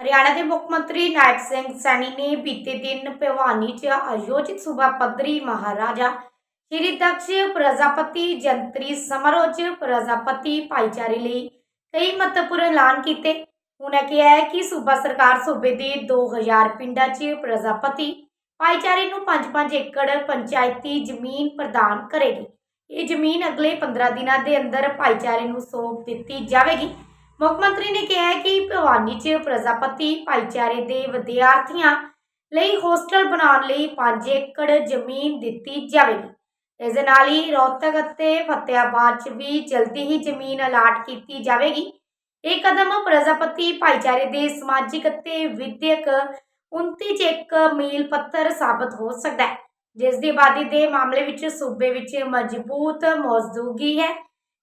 ਹਰਿਆਣਾ ਦੇ ਮੁੱਖ ਮੰਤਰੀ ਨਾਇਬ ਸਿੰਘ ਸੈਣੀ ਨੇ ਬੀਤੇ ਦਿਨ ਭਿਵਾਨੀ 'ਚ ਆਯੋਜਿਤ ਸੂਬਾ ਪੱਧਰੀ ਮਹਾਰਾਜਾ ਸ਼੍ਰੀ ਦਕਸ਼ ਪ੍ਰਜਾਪਤੀ ਜੰਤਰੀ ਸਮਾਰੋਹ 'ਚ ਪ੍ਰਜਾਪਤੀ ਭਾਈਚਾਰੇ ਲਈ ਕਈ ਮਹੱਤਵਪੂਰਨ ਐਲਾਨ ਕੀਤੇ। ਉਹਨਾਂ ਕਿਹਾ ਹੈ ਕਿ ਸੂਬਾ ਸਰਕਾਰ ਸੂਬੇ ਦੇ 2000 ਪਿੰਡਾਂ 'ਚ ਪ੍ਰਜਾਪਤੀ ਭਾਈਚਾਰੇ ਨੂੰ 5-5 ਏਕੜ ਪੰਚਾਇਤੀ ਜ਼ਮੀਨ ਪ੍ਰਦਾਨ ਕਰੇਗੀ। ਇਹ ਜ਼ਮੀਨ ਅਗਲੇ 15 ਦਿਨਾਂ ਦੇ ਅੰਦਰ ਭਾਈਚਾਰੇ ਨੂੰ ਸੌਂਪ ਦਿੱਤੀ ਜਾਵੇਗੀ। ਮੁੱਖ ਮੰਤਰੀ ਨੇ ਕਿਹਾ ਕਿ ਭਵਾਨੀ 'ਚ ਪ੍ਰਜਾਪਤੀ ਭਾਈਚਾਰੇ ਦੇ ਵਿਦਿਆਰਥੀਆਂ ਲਈ ਹੋਸਟਲ ਬਣਾਉਣ ਲਈ 5 ਏਕੜ ਜ਼ਮੀਨ ਦਿੱਤੀ ਜਾਵੇਗੀ। ਇਸ ਦੇ ਨਾਲ ਹੀ ਰੋਹਤਕ ਅਤੇ ਫਤਿਆਬਾਦ 'ਚ ਵੀ ਜਲਦੀ ਹੀ ਜ਼ਮੀਨ ਅਲਾਟ ਕੀਤੀ ਜਾਵੇਗੀ। ਇਹ ਕਦਮ ਪ੍ਰਜਾਪਤੀ ਭਾਈਚਾਰੇ ਦੇ ਸਮਾਜਿਕ ਅਤੇ ਵਿਦਿਅਕ ਉਨਤੀ 'ਚ ਇੱਕ ਮੀਲ ਪੱਥਰ ਸਾਬਤ ਹੋ ਸਕਦਾ ਹੈ, ਜਿਸ ਦੀ ਆਬਾਦੀ ਦੇ ਮਾਮਲੇ ਵਿੱਚ ਸੂਬੇ ਵਿੱਚ ਮਜ਼ਬੂਤ ਮੌਜੂਦਗੀ ਹੈ।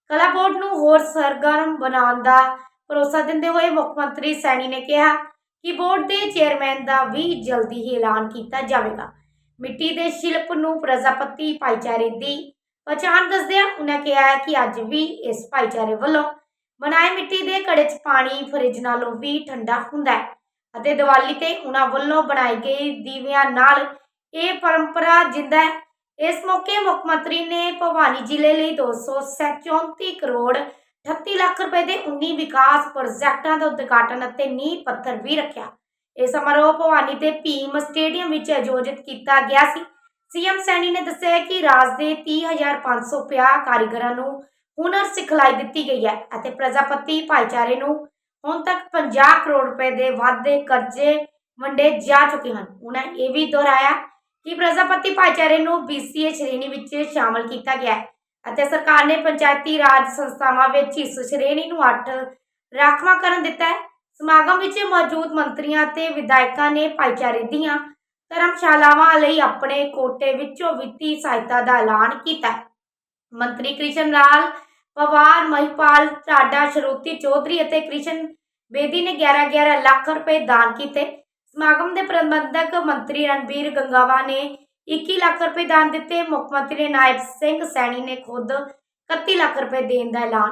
ਕਲਾ ਬੋਰਡ ਨੂੰ ਹੋਰ ਸਰਗਰਮ ਬਣਾਉਣ ਦਾ ਭਰੋਸਾ ਦਿੰਦੇ ਹੋਏ ਮੁੱਖ ਮੰਤਰੀ ਸੈਣੀ ਨੇ ਕਿਹਾ ਕਿ ਬੋਰਡ ਦੇ ਚੇਅਰਮੈਨ ਦਾ ਵੀ ਜਲਦੀ ਹੀ ਐਲਾਨ ਕੀਤਾ ਜਾਵੇਗਾ। ਮਿੱਟੀ ਦੇ ਸ਼ਿਲਪ ਨੂੰ ਪ੍ਰਜਾਪਤੀ ਭਾਈਚਾਰੇ ਦੀ ਪਛਾਣ ਦੱਸਦਿਆਂ ਉਹਨਾਂ ਕਿਹਾ ਕਿ ਅੱਜ ਵੀ ਇਸ ਭਾਈਚਾਰੇ ਵੱਲੋਂ ਬਣਾਏ ਮਿੱਟੀ ਦੇ ਘੜੇ 'ਚ ਪਾਣੀ ਫਰਿੱਜ ਨਾਲੋਂ ਵੀ ਠੰਡਾ ਹੁੰਦਾ ਹੈ ਅਤੇ ਦੀਵਾਲੀ ਤੇ ਉਹਨਾਂ ਵੱਲੋਂ ਬਣਾਏ ਗਏ ਦੀਵਿਆਂ ਨਾਲ ਇਹ ਪਰੰਪਰਾ ਜਿੰਦਾ ਹੈ। ਇਸ ਮੌਕੇ ਮੁੱਖ ਮੰਤਰੀ ਨੇ ਭਵਾਨੀ ਜ਼ਿਲ੍ਹੇ ਲਈ 234 ਕਰੋੜ 38 ਲੱਖ ਰੁਪਏ ਦੇ 19 ਵਿਕਾਸ ਪ੍ਰੋਜੈਕਟਾਂ ਦਾ ਉਦਘਾਟਨ ਅਤੇ ਨੀਂਹ ਪੱਥਰ ਵੀ ਰੱਖਿਆ। ਇਹ ਸਮਾਰੋਹ ਭਵਾਨੀ ਦੇ ਭੀਮ ਸਟੇਡੀਅਮ ਵਿੱਚ ਆਯੋਜਿਤ ਕੀਤਾ ਗਿਆ ਸੀ। ਸੀਐਮ ਸੈਣੀ ਨੇ ਦੱਸਿਆ ਕਿ ਰਾਜ ਦੇ 30550 ਕਾਰੀਗਰਾਂ ਨੂੰ ਹੁਨਰ ਸਿਖਲਾਈ ਦਿੱਤੀ ਗਈ ਹੈ ਅਤੇ ਪ੍ਰਜਾਪਤੀ ਭਾਈਚਾਰੇ ਨੂੰ ਹੁਣ ਤੱਕ 50 ਕਰੋੜ ਰੁਪਏ ਦੇ ਵਾਧੇ ਕਰਜ਼ੇ ਵੰਡੇ ਜਾ ਚੁੱਕੇ ਹਨ। ਉਹਨਾਂ ਇਹ ਵੀ ਦੁਹਰਾਇਆ ਕਿ ਪ੍ਰਜਾਪਤੀ ਭਾਈਚਾਰੇ ਨੂੰ BCA ਸ਼੍ਰੇਣੀ ਵਿੱਚ ਸ਼ਾਮਲ ਕੀਤਾ ਗਿਆ ਹੈ। ਅਤੇ ਸਰਕਾਰ ਨੇ ਪੰਚਾਇਤੀ ਰਾਜ ਸੰਸਥਾਵਾਂ ਵਿੱਚ ਇਸ ਸ਼੍ਰੇਣੀ ਨੂੰ 8 ਰਾਖਵਾਂਕਰਨ ਦਿੱਤਾ ਹੈ। ਸਮਾਗਮ ਵਿੱਚ ਮੌਜੂਦ ਮੰਤਰੀਆਂ ਅਤੇ ਵਿਧਾਇਕਾਂ ਨੇ ਭਾਈਚਾਰੇ ਦੀਆਂ ਧਰਮਸ਼ਾਲਾਵਾਂ ਲਈ ਆਪਣੇ ਕੋਟੇ ਵਿੱਚੋਂ ਵਿੱਤੀ ਸਹਾਇਤਾ ਦਾ ਐਲਾਨ ਕੀਤਾ ਮੰਤਰੀ ਕ੍ਰਿਸ਼ਨ ਲਾਲ, ਪਵਾਰ, ਮਹਿਪਾਲ ਟਾਡਾ ਸ਼ਰੂਤੀ ਚੌਧਰੀ ਅਤੇ ਕ੍ਰਿਸ਼ਨ ਬੇਦੀ ਨੇ 11-11 ਲੱਖ ਰੁਪਏ ਦਾਨ ਕੀਤੇ। ਸਮਾਗਮ ਦੇ ਪ੍ਰਬੰਧਕ ਮੰਤਰੀ ਰਣਬੀਰ ਗੰਗਾਵਾ ਨੇ 21 ਲੱਖ ਰੁਪਏ ਦਾਨ ਦਿੱਤੇ ਮੁੱਖ ਮੰਤਰੀ ਨਾਇਬ ਸਿੰਘ ਸੈਣੀ ਨੇ ਖੁਦ 31 ਲੱਖ ਰੁਪਏ ਦੇਣ ਦਾ ਐਲਾਨ